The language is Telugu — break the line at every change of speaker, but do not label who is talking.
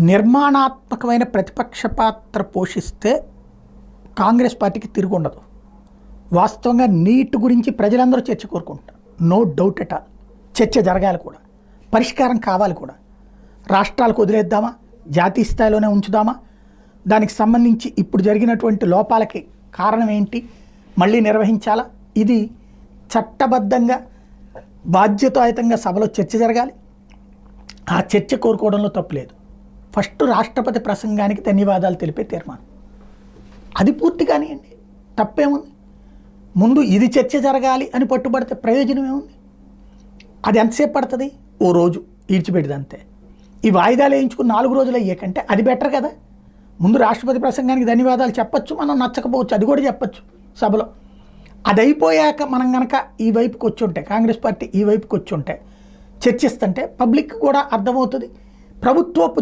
నిర్మాణాత్మకమైన ప్రతిపక్ష పాత్ర పోషిస్తే కాంగ్రెస్ పార్టీకి తిరిగి ఉండదు వాస్తవంగా నీట్ గురించి ప్రజలందరూ చర్చ కోరుకుంటారు నో డౌట్ ఎట్ ఆల్ చర్చ జరగాలి కూడా. పరిష్కారం కావాలి కూడా. రాష్ట్రాలకు వదిలేద్దామా? జాతీయ స్థాయిలోనే ఉంచుదామా? దానికి సంబంధించి ఇప్పుడు జరిగినటువంటి లోపాలకి కారణం ఏంటి? మళ్ళీ నిర్వహించాలా? ఇది చట్టబద్ధంగా బాధ్యతాయుతంగా సభలో చర్చ జరగాలి. ఆ చర్చ కోరుకోవడంలో తప్పులేదు ఫస్ట్ రాష్ట్రపతి ప్రసంగానికి ధన్యవాదాలు తెలిపే తీర్మానం. అది పూర్తి కానివ్వండి తప్పేముంది? ముందు ఇది చర్చ జరగాలి అని పట్టుబడితే ప్రయోజనం ఏముంది అది ఎంతసేపు పడుతుంది? ఓ రోజు ఈడ్చిపెట్టదు అంతే ఈ వాయిదాలు వేయించుకుని నాలుగు రోజులు అయ్యాకంటే అది బెటర్ కదా? ముందు రాష్ట్రపతి ప్రసంగానికి ధన్యవాదాలు చెప్పచ్చు మనం నచ్చకపోవచ్చు అది కూడా చెప్పచ్చు సభలో. అది అయిపోయాక మనం కనుక ఈ వైపుకి వచ్చి ఉంటే కాంగ్రెస్ పార్టీ ఈ వైపుకి వచ్చి ఉంటే చర్చిస్తుంటే పబ్లిక్ కూడా అర్థమవుతుంది. ప్రభుత్వపు